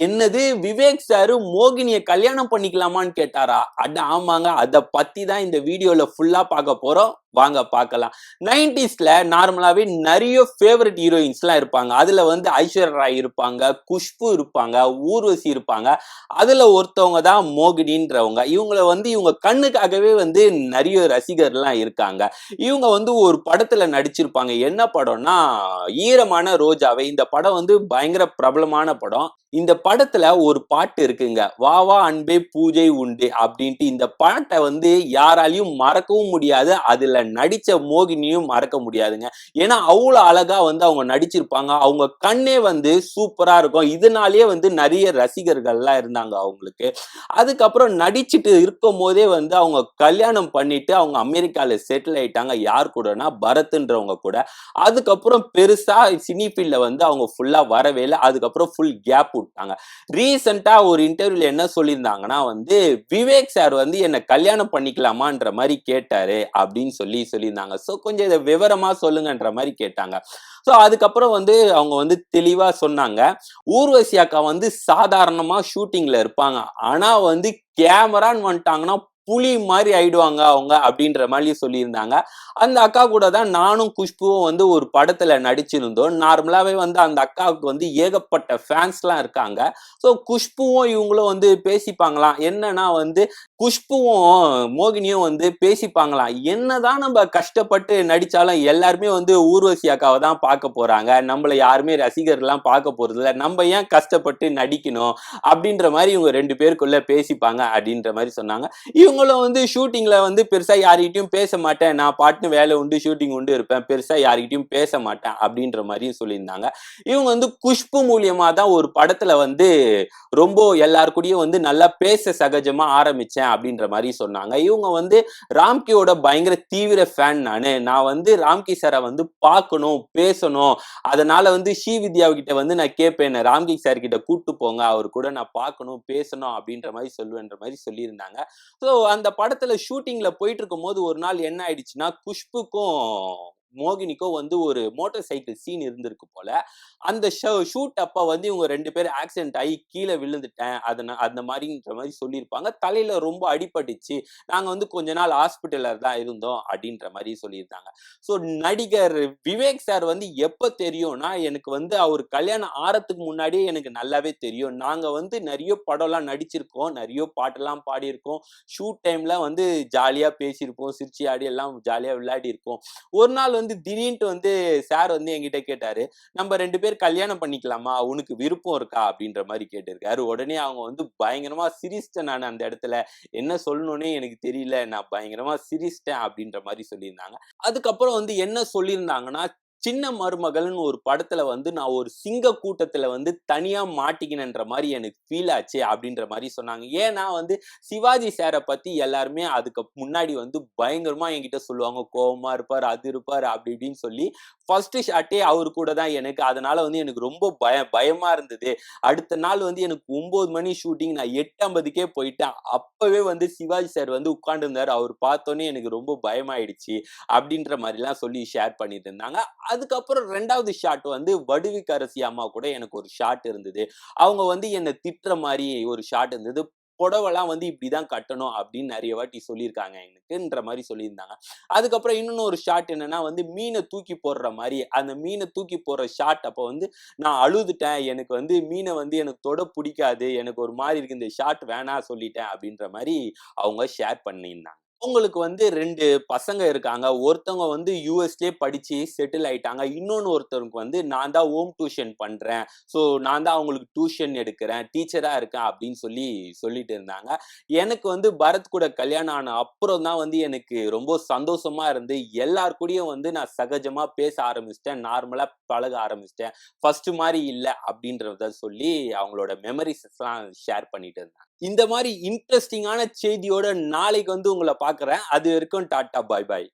என்னது? விவேக் சாரு மோகினிய கல்யாணம் பண்ணிக்கலாமான்னு கேட்டாரா? அட ஆமாங்க அத பத்தி தான் இந்த வீடியோல ஃபுல்லா பார்க்க போறோம். வாங்க பார்க்கலாம். நைன்டிஸ்ல நார்மலாவே நிறைய ஃபேவரட் ஹீரோயின்ஸ்லாம் இருப்பாங்க. அதுல வந்து ஐஸ்வர்யா ராய் இருப்பாங்க குஷ்பு இருப்பாங்க ஊர்வசி இருப்பாங்க. அதுல ஒருத்தவங்க தான் மோகினின்றவங்க. இவங்கள வந்து இவங்க கண்ணுக்காகவே வந்து நிறைய ரசிகர்லாம் இருக்காங்க. இவங்க வந்து ஒரு படத்துல நடிச்சிருப்பாங்க. என்ன படம்னா ஈரமான ரோஜாவை. இந்த படம் வந்து பயங்கர பிரபலமான படம். இந்த படத்துல ஒரு பாட்டு இருக்குங்க. வா வா அன்பே பூஜை உண்டு அப்படின்ட்டு இந்த பாட்டை வந்து யாராலையும் மறக்கவும் முடியாது. அதுல நடிச்ச மோகினியும் மறக்க முடியாதுங்க. ஏன்னா அவ்வளவு அழகா வந்து அவங்க நடிச்சிருப்பாங்க. அவங்க கண்ணே வந்து சூப்பரா இருக்கும். இதனாலேயே வந்து நிறைய ரசிகர்கள்லாம் இருந்தாங்க அவங்களுக்கு. அதுக்கப்புறம் நடிச்சுட்டு இருக்கும் போதே வந்து அவங்க கல்யாணம் பண்ணிட்டு அவங்க அமெரிக்கால செட்டில் ஆயிட்டாங்க. யார் கூடனா பரத்ன்றவங்க கூட. அதுக்கப்புறம் பெருசா சினி ஃபீல்ட்ல வந்து அவங்க ஃபுல்லா வரவே இல்லை. அதுக்கப்புறம் ஃபுல் கேப் விட்டாங்க. ரீசெண்டா ஒரு இன்டர்வியூல என்ன சொல்லியிருந்தாங்கன்னா வந்து விவேக் சார் வந்து என்னை கல்யாணம் பண்ணிக்கலாமான்ற மாதிரி கேட்டாரு அப்படின்னு சொல்லி சொல்லியிருந்தாங்க. ஸோ கொஞ்சம் இதை விவரமா சொல்லுங்கன்ற மாதிரி கேட்டாங்க. ஸோ அதுக்கப்புறம் வந்து அவங்க வந்து தெளிவா சொன்னாங்க. ஊர்வசி அக்கா வந்து சாதாரணமா ஷூட்டிங்ல இருப்பாங்க. ஆனா வந்து கேமரான்னு வந்துட்டாங்கன்னா புலி மாதிரி ஆயிடுவாங்க அவங்க அப்படின்ற மாதிரி சொல்லியிருந்தாங்க. அந்த அக்கா கூட தான் நானும் குஷ்புவும் வந்து ஒரு படத்துல நடிச்சிருந்தோம். நார்மலாவே வந்து அந்த அக்காவுக்கு வந்து ஏகப்பட்ட ஃபேன்ஸ்லாம் இருக்காங்க. ஸோ குஷ்புவும் இவங்களும் வந்து பேசிப்பாங்களாம். என்னன்னா வந்து குஷ்புவும் மோகினியும் வந்து பேசிப்பாங்களாம் என்னதான் நம்ம கஷ்டப்பட்டு நடிச்சாலும் எல்லாருமே வந்து ஊர்வசி அக்காவை தான் பார்க்க போறாங்க. நம்மள யாருமே ரசிகர்லாம் பார்க்க போறது இல்லை நம்ம ஏன் கஷ்டப்பட்டு நடிக்கணும் அப்படின்ற மாதிரி இவங்க ரெண்டு பேருக்குள்ள பேசிப்பாங்க அப்படின்ற மாதிரி சொன்னாங்க. இவங்களும் வந்து ஷூட்டிங்ல வந்து பெருசா யார்கிட்டயும் பேச மாட்டேன். நான் பாட்டுன்னு வேலை உண்டு ஷூட்டிங் உண்டு இருப்பேன். பெருசா யார்கிட்டயும் பேச மாட்டேன் அப்படின்ற மாதிரியும் சொல்லியிருந்தாங்க. இவங்க வந்து குஷ்பு மூலியமா தான் ஒரு படத்துல வந்து ரொம்ப எல்லார் கூடயும் வந்து நல்லா பேச சகஜமா ஆரம்பிச்சேன். அப்படின்ற மாதிரி சொன்னாங்க. இவங்க வந்து ராம்கியோட பயங்கர தீவிர ஃபேன் நானு. நான் வந்து ராம்கி சாரை வந்து பார்க்கணும் பேசணும். அதனால வந்து ஸ்ரீ வித்யா கிட்ட வந்து நான் கேட்பேன் ராம்கி சார் கிட்ட கூட்டு போங்க. அவர் கூட நான் பார்க்கணும் பேசணும் அப்படின்ற மாதிரி சொல்லுவேன்ற மாதிரி சொல்லியிருந்தாங்க. ஸோ அந்த படத்துல ஷூட்டிங்ல போயிட்டு இருக்கும் போது ஒரு நாள் என்ன ஆயிடுச்சுன்னா குஷ்புக்கும் மோகினிக்கோ வந்து ஒரு மோட்டார் சைக்கிள் சீன் இருந்திருக்கு போல. அந்த ஷூட் அப்ப வந்து இவங்க ரெண்டு பேரும் ஆக்சிடென்ட் ஆகி கீழே விழுந்துட்டேன். அதன அந்த மாதிரின்ற மாதிரி சொல்லியிருப்பாங்க. தலையில ரொம்ப அடிபட்டுச்சு. நாங்க வந்து கொஞ்ச நாள் ஹாஸ்பிட்டலில் தான் இருந்தோம் அப்படின்ற மாதிரி சொல்லியிருந்தாங்க. ஸோ நடிகர் விவேக் சார் வந்து எப்ப தெரியும்னா எனக்கு வந்து அவர் கல்யாணம் ஆறத்துக்கு முன்னாடியே எனக்கு நல்லாவே தெரியும். நாங்க வந்து நிறைய படம்லாம் நடிச்சிருக்கோம். நிறைய பாட்டெல்லாம் பாடியிருக்கோம். ஷூட் டைம்ல வந்து ஜாலியா பேசியிருப்போம். சிரிச்சு ஆடி எல்லாம் ஜாலியா விளையாடி இருக்கோம் ஒரு நாள் வந்து திடீர்னு வந்து சார் வந்து என்கிட்ட கேட்டாரு நம்ம ரெண்டு பேர் கல்யாணம் பண்ணிக்கலாமா? உனக்கு விருப்பம் இருக்கா? அப்படின்ற மாதிரி கேட்டிருக்காரு. உடனே அவங்க வந்து பயங்கரமா சிரிச்சிட்டேன் நான் அந்த இடத்துல. என்ன சொல்லணும்னே எனக்கு தெரியல. நான் பயங்கரமா சிரிச்சிட்டேன் அப்படின்ற மாதிரி சொல்லியிருந்தாங்க. அதுக்கப்புறம் வந்து என்ன சொல்லியிருந்தாங்கன்னா சின்ன மருமகள்னு ஒரு படத்துல வந்து நான் ஒரு சிங்க கூட்டத்துல வந்து தனியா மாட்டிக்கினன்ற மாதிரி எனக்கு ஃபீல் ஆச்சு அப்படின்ற மாதிரி சொன்னாங்க. ஏன்னா வந்து சிவாஜி சாரை பத்தி எல்லாருமே அதுக்கு முன்னாடி வந்து பயங்கரமா என்கிட்ட சொல்லுவாங்க. கோபமா இருப்பார் அது இருப்பார் அப்படி இப்படின்னு சொல்லி ஃபர்ஸ்ட் ஷாட்டே அவர் கூட தான் எனக்கு. அதனால வந்து எனக்கு ரொம்ப பய பயமா இருந்தது. அடுத்த நாள் வந்து எனக்கு ஒன்பது மணி ஷூட்டிங் நான் எட்டு ஐம்பதுக்கே போயிட்டேன். அப்பவே வந்து சிவாஜி சார் வந்து உட்காந்துருந்தாரு அவர் பார்த்தோன்னே எனக்கு ரொம்ப பயமாயிடுச்சு அப்படின்ற மாதிரிலாம் சொல்லி ஷேர் பண்ணிட்டு இருந்தாங்க. அதுக்கப்புறம் ரெண்டாவது ஷாட் வந்து வடுவிக்கரசி அம்மா கூட எனக்கு ஒரு ஷாட் இருந்தது. அவங்க வந்து என்னை திட்டுற மாதிரி ஒரு ஷாட் இருந்தது. புடவைலாம் வந்து இப்படிதான் கட்டணும் அப்படின்னு நிறைய வாட்டி சொல்லியிருக்காங்க. எனக்குன்ற மாதிரி சொல்லியிருந்தாங்க. அதுக்கப்புறம் இன்னொன்னு ஒரு ஷாட் என்னன்னா வந்து மீனை தூக்கி போடுற மாதிரி. அந்த மீனை தூக்கி போடுற ஷாட் அப்போ வந்து நான் அழுதுட்டேன். எனக்கு வந்து மீனை வந்து எனக்கு தொட பிடிக்காது. எனக்கு ஒரு மாதிரி இருக்கு. இந்த ஷாட் வேணாம் சொல்லிட்டேன் அப்படின்ற மாதிரி அவங்க ஷேர் பண்ணியிருந்தாங்க. உங்களுக்கு வந்து ரெண்டு பசங்க இருக்காங்க. ஒருத்தவங்க வந்து யூஎஸ்லே படிச்சு செட்டில் ஆயிட்டாங்க. இன்னொன்று ஒருத்தவங்களுக்கு வந்து நான் தான் ஹோம் டியூஷன் பண்றேன். ஸோ நான் தான் அவங்களுக்கு டியூஷன் எடுக்கிறேன். டீச்சரா இருக்கேன் அப்படின்னு சொல்லி சொல்லிட்டு இருந்தாங்க. எனக்கு வந்து பரத் கூட கல்யாணம் ஆன அப்புறம் தான் வந்து எனக்கு ரொம்ப சந்தோஷமா இருந்து எல்லார் கூடயும் வந்து நான் சகஜமா பேச ஆரம்பிச்சிட்டேன். நார்மலா பழக ஆரம்பிச்சிட்டேன். ஃபர்ஸ்ட் மாதிரி இல்லை அப்படின்றத சொல்லி அவங்களோட மெமரிஸ் எல்லாம் ஷேர் பண்ணிட்டு இருந்தாங்க. இந்த மாதிரி இன்ட்ரெஸ்டிங்கான செய்தியோட நாளைக்கு வந்து உங்களை பார்க்குறேன். அது வரைக்கும் டாட்டா பாய் பாய்.